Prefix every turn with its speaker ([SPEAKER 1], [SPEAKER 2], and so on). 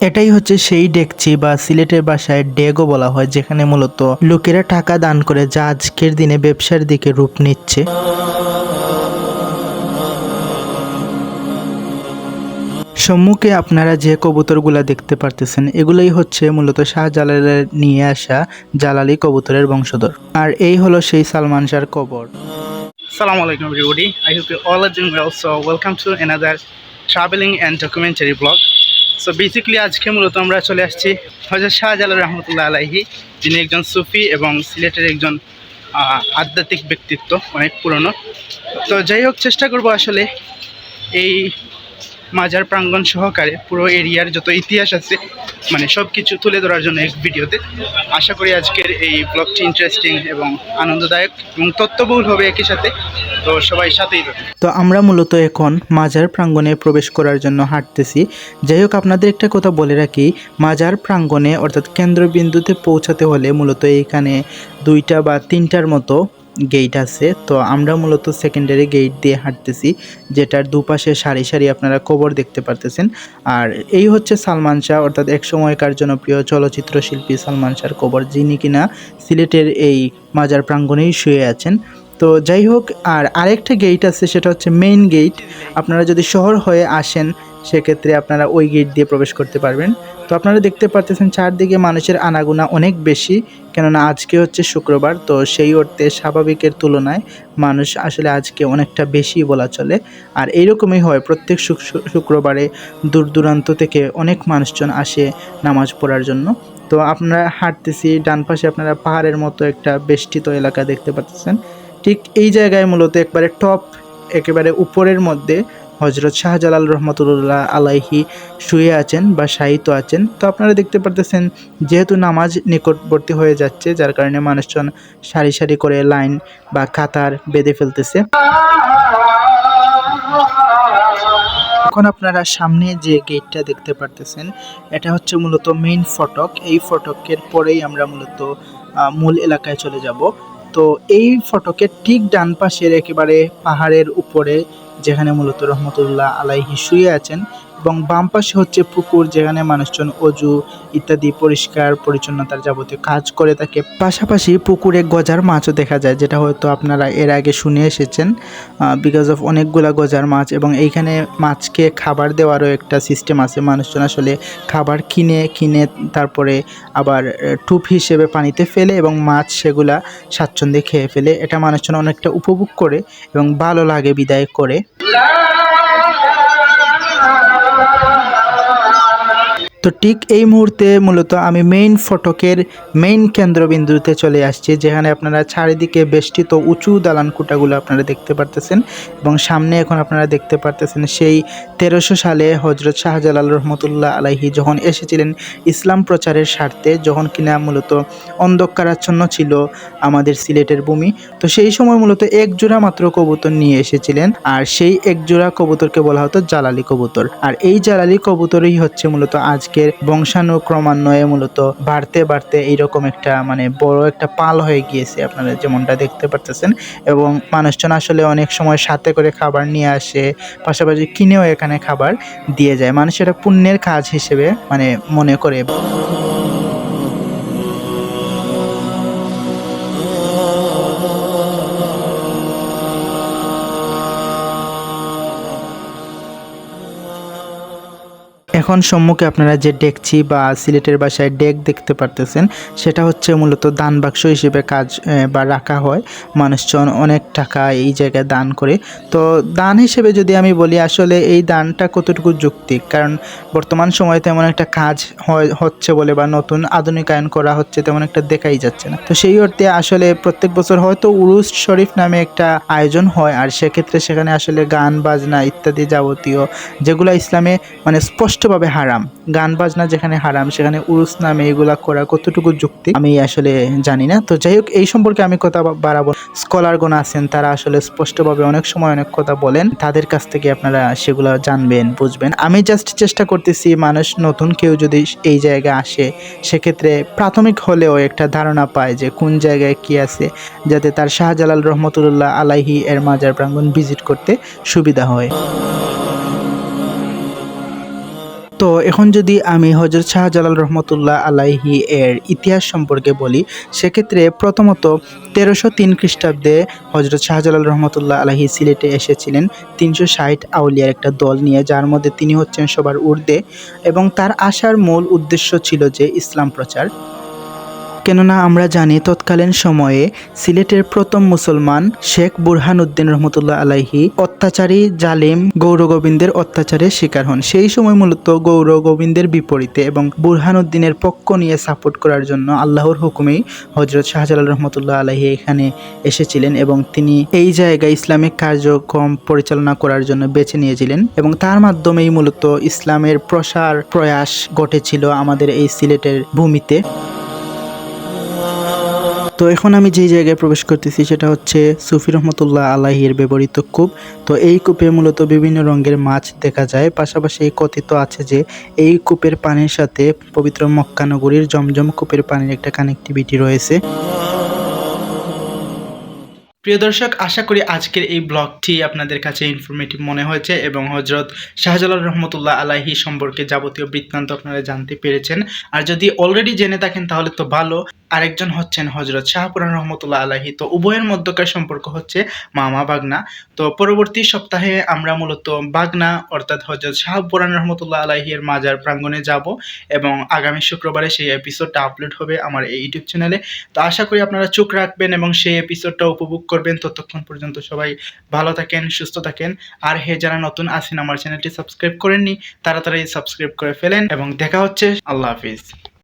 [SPEAKER 1] এটাই হচ্ছে সেই ডেকচি বা সিলেটের ভাষায় ডেগও বলা হয়, যেখানে মূলত লোকেরা টাকা দান করে যা আজকের দিনে ব্যবসার দিকে রূপ নিচ্ছে সম্মুখে আপনারা যে কবুতরগুলা দেখতে পারতেছেন, এগুলোই হচ্ছে মূলত শাহজালালের নিয়ে আসা জালালি কবুতরের বংশধর আর এই হলো সেই সালমান শাহর কবর
[SPEAKER 2] alaikum everybody. I hope you all are doing well. So welcome to another traveling and documentary vlog. So basically আজকে মূলত আমরা চলে আসছি হজরত শাহজালাল রহমতুল্লাহ আলাহি যিনি একজন সুফি এবং সিলেটের একজন আধ্যাত্মিক ব্যক্তিত্ব, অনেক পুরনো। তো যাই হোক, চেষ্টা করব আসলে এই মাজার প্রাঙ্গণ সহকারে পুরো এরিয়ার যত ইতিহাস আছে মানে সব কিছু তুলে ধরার জন্য এক ভিডিওতে। আশা করি আজকের এই ব্লগটি ইন্টারেস্টিং এবং আনন্দদায়ক এবং তথ্যবহুল হবে একই সাথে। তো সবাই সাথেই
[SPEAKER 1] তো আমরা মূলত এখন মাজার প্রাঙ্গণে প্রবেশ করার জন্য হাঁটতেছি। যাই হোক, আপনাদের একটা কথা বলে রাখি, মাজার প্রাঙ্গণে অর্থাৎ কেন্দ্রবিন্দুতে পৌঁছাতে হলে মূলত এইখানে দুইটা বা তিনটার মতো গেট আছে, তো আমরা মূলত সেকেন্ডারি গেট দিয়ে হাঁটতেছি, যেটার দুপাশে সারি সারি আপনারা কবর দেখতে পারতেছেন। আর এই হচ্ছে সালমান শাহ, অর্থাৎ এক সময়কার জনপ্রিয় চলচ্চিত্র শিল্পী সালমান শাহর কবর, যিনি কিনা সিলেটের এই মাজার প্রাঙ্গণেই শুয়ে আছেন। তো যাই হোক, আর আরেকটা গেট আছে, সেটা হচ্ছে মেইন গেট আপনারা যদি শহর হয়ে আসেন সেক্ষেত্রে আপনারা ওই গেট দিয়ে প্রবেশ করতে পারবেন। তো আপনারা দেখতে পারতেছেন চারদিকে মানুষের আনাগোনা অনেক বেশি, কেননা আজকে হচ্ছে শুক্রবার, তো সেই অর্থে স্বাভাবিকের তুলনায় মানুষ আসলে আজকে অনেকটা বেশি বলা চলে। আর এইরকমই হয়, প্রত্যেক শুক- শুক্রবারে দূর দূরান্ত থেকে অনেক মানুষজন আসে নামাজ পড়ার জন্য। তো আপনারা হাঁটতেছি, ডান পাশে আপনারা পাহাড়ের মতো একটা বেষ্টিত এলাকা দেখতে পাচ্ছেন ঠিক এই জায়গায় মূলত একবারে টপ একেবারে উপরের মধ্যে হজরত শাহজালাল রহমতুল্লাহ আলাইহি শুয়ে আছেন বা শায়িত আছেন। তো আপনারা দেখতে পারতেছেন, যেহেতু নামাজ নিকটবর্তী হয়ে যাচ্ছে, যার কারণে মানুষজন সারি সারি করে লাইন বা কাতার বেঁধে ফেলতেছে। এখন আপনারা সামনে যে গেটটা দেখতে পারতেছেন, এটা হচ্ছে মূলত মেইন ফটক। এই ফটকের পরেই আমরা মূলত মূল এলাকায় চলে যাব। তো এই ফটকের ঠিক ডান পাশের একেবারে পাহাড়ের উপরে, যেখানে মূলত রহমতুল্লাহ আলাইহি শুয়ে আছেন এবং বাম পাশে হচ্ছে পুকুর, যেখানে মানুষজন অজু ইত্যাদি পরিষ্কার, পরিচ্ছন্নতার যাবতীয় কাজ করে থাকে। পাশাপাশি পুকুরে গজার মাছও দেখা যায়, যেটা হয়তো আপনারা এর আগে শুনে এসেছেন বিকজ অফ অনেকগুলা গজার মাছ এবং এইখানে মাছকে খাবার দেওয়ারও একটা সিস্টেম আছে। মানুষজন আসলে খাবার কিনে কিনে তারপরে আবার টুপ হিসেবে পানিতে ফেলে এবং মাছ সেগুলা স্বাচ্ছন্দ্যে খেয়ে ফেলে। এটা মানুষজন অনেকটা উপভোগ করে এবং ভালো লাগে বিদায় করে। তো ঠিক এই মুহূর্তে মূলত আমি মেইন ফটকের মেইন কেন্দ্রবিন্দুতে চলে আসছি, যেখানে আপনারা চারিদিকে বেষ্টিত উঁচু দালান কুটাগুলো আপনারা দেখতে পারতেছেন এবং সামনে এখন আপনারা দেখতে পারতেছেন সেই তেরোশো সালে হজরত শাহজালাল রহমতুল্লাহ আলাইহি যখন এসেছিলেন ইসলাম প্রচারের স্বার্থে, যখন কিনা মূলত অন্ধকারাচ্ছন্ন ছিল আমাদের সিলেটের ভূমি, তো সেই সময় মূলত এক জোড়া মাত্র কবুতর নিয়ে এসেছিলেন আর সেই এক জোড়া কবুতরকে বলা হতো জালালি কবুতর। আর এই জালালি কবুতরই হচ্ছে মূলত আজকের বংশানুক্রমান্বয়ে মূলত বাড়তে বাড়তে এইরকম একটা মানে বড় একটা পাল হয়ে গিয়েছে আপনারা যেমনটা দেখতে পারতেছেন। এবং মানুষজন আসলে অনেক সময় সাথে করে খাবার নিয়ে আসে, পাশাপাশি কিনেও এখানে খাবার দিয়ে যায়। মানুষ এটা পুণ্যের কাজ হিসেবে মানে মনে করে। এখন সম্মুখে আপনারা যে ডেকচি বা সিলেটের বাসায় ডেক দেখতে পারতেছেন, সেটা হচ্ছে মূলত দান বাক্স হিসেবে কাজ বা রাখা হয়। মানুষজন অনেক টাকা এই জায়গায় দান করে। তো দান হিসেবে যদি আমি বলি, আসলে এই দানটা কতটুকু যুক্তিক? কারণ বর্তমান সময়ে তেমন একটা কাজ হয়, হচ্ছে বলে বা নতুন আধুনিকায়ন করা হচ্ছে তেমন একটা দেখাই যাচ্ছে না। তো সেই অর্থে আসলে প্রত্যেক বছর হয়তো উরুস শরীফ নামে একটা আয়োজন হয়, আর সেক্ষেত্রে সেখানে আসলে গান, বাজনা ইত্যাদি যাবতীয় যেগুলো ইসলামে মানে স্পষ্টভাবে হারাম। গান, বাজনা যেখানে হারাম, সেখানে উরুস নামে এগুলা করা কতটুকু যুক্তি আমি আসলে জানি না। তো যাই হোক, এই সম্পর্কে আমি কথা বাড়াবো। স্কলারগণ আছেন, তারা আসলে স্পষ্টভাবে অনেক সময় অনেক কথা বলেন। তাদের কাছ থেকে আপনারা সেগুলো জানবেন, বুঝবেন। আমি জাস্ট চেষ্টা করতেছি, মানুষ নতুন কেউ যদি এই জায়গায় আসে, সেক্ষেত্রে প্রাথমিক হলেও একটা ধারণা পায় যে কোন জায়গায় কি আছে, যাতে তার শাহজালাল রহমতুল্লাহ আলাইহি এর মাজার প্রাঙ্গণ ভিজিট করতে সুবিধা হয়। তো এখন যদি আমি হজরত শাহজালাল রহমতুল্লাহ আলাইহি এর ইতিহাস সম্পর্কে বলি, সেক্ষেত্রে প্রথমত তেরোশো তিন খ্রিস্টাব্দে হজরত শাহজালাল রহমতুল্লাহ আলাহি সিলেটে এসেছিলেন তিনশো ষাট আউলিয়ার একটা দল নিয়ে, যার মধ্যে তিনি হচ্ছেন সবার ঊর্ধ্বে এবং তার আসার মূল উদ্দেশ্য ছিল যে ইসলাম প্রচার। কেননা আমরা জানি তৎকালীন সময়ে সিলেটের প্রথম মুসলমান শেখ বুরহান উদ্দিন রহমতুল্লাহ আলাইহি অত্যাচারী, জালিম, গৌর গোবিন্দের অত্যাচারের শিকার হন। সেই সময় মূলত গৌর গোবিন্দের বিপরীতে এবং বুরহান উদ্দিনের পক্ষ নিয়ে সাপোর্ট করার জন্য আল্লাহর হুকুমেই হজরত শাহজালাল রহমতুল্লাহ আলাহি এখানে এসেছিলেন এবং তিনি এই জায়গায় ইসলামিক কার্যক্রম পরিচালনা করার জন্য বেছে নিয়েছিলেন এবং তার মাধ্যমেই মূলত ইসলামের প্রসার প্রয়াস ঘটেছিল আমাদের এই সিলেটের ভূমিতে। তো এখন আমি যেই জায়গায় প্রবেশ করতেছি সেটা হচ্ছে সুফি রহমতুল্লাহ আলাহির ব্যবহৃত কূপ। তো এই কূপে মূলত বিভিন্ন রঙের মাছ দেখা যায়। পাশাপাশি কথিত আছে যে এই কূপের পানির সাথে পবিত্র মক্কানগরীর জমজম কূপের পানির একটা কানেক্টিভিটি রয়েছে।
[SPEAKER 2] প্রিয় দর্শক, আশা করি আজকের এই ব্লগটি আপনাদের কাছে ইনফরমেটিভ মনে হয়েছে এবং হজরত শাহজালাল রহমতুল্লাহ আলাহি সম্পর্কে যাবতীয় বৃত্তান্ত আপনারা জানতে পেরেছেন। আর যদি অলরেডি জেনে থাকেন তাহলে তো ভালো। আরেকজন হচ্ছেন হজরত শাহপুরান রহমতুল্লাহ আলাহি তো উভয়ের মধ্যকার সম্পর্ক হচ্ছে মামা বাগনা। তো পরবর্তী সপ্তাহে আমরা মূলত বাগনা অর্থাৎ হজরত শাহপুরান রহমতুল্লাহ আলাহির মাজার প্রাঙ্গণে যাব এবং আগামী শুক্রবারে সেই এপিসোডটা আপলোড হবে আমার এই ইউটিউব চ্যানেলে তো আশা করি আপনারা চোখ রাখবেন এবং সেই এপিসোডটা উপভোগ করবেন। ততক্ষণ পর্যন্ত সবাই ভালো থাকেন, সুস্থ থাকেন। আর হে, যারা নতুন আছেন, আমার চ্যানেলটি সাবস্ক্রাইব করেননি, তাড়াতাড়ি সাবস্ক্রাইব করে ফেলেন এবং দেখা হচ্ছে। আল্লাহ হাফিজ।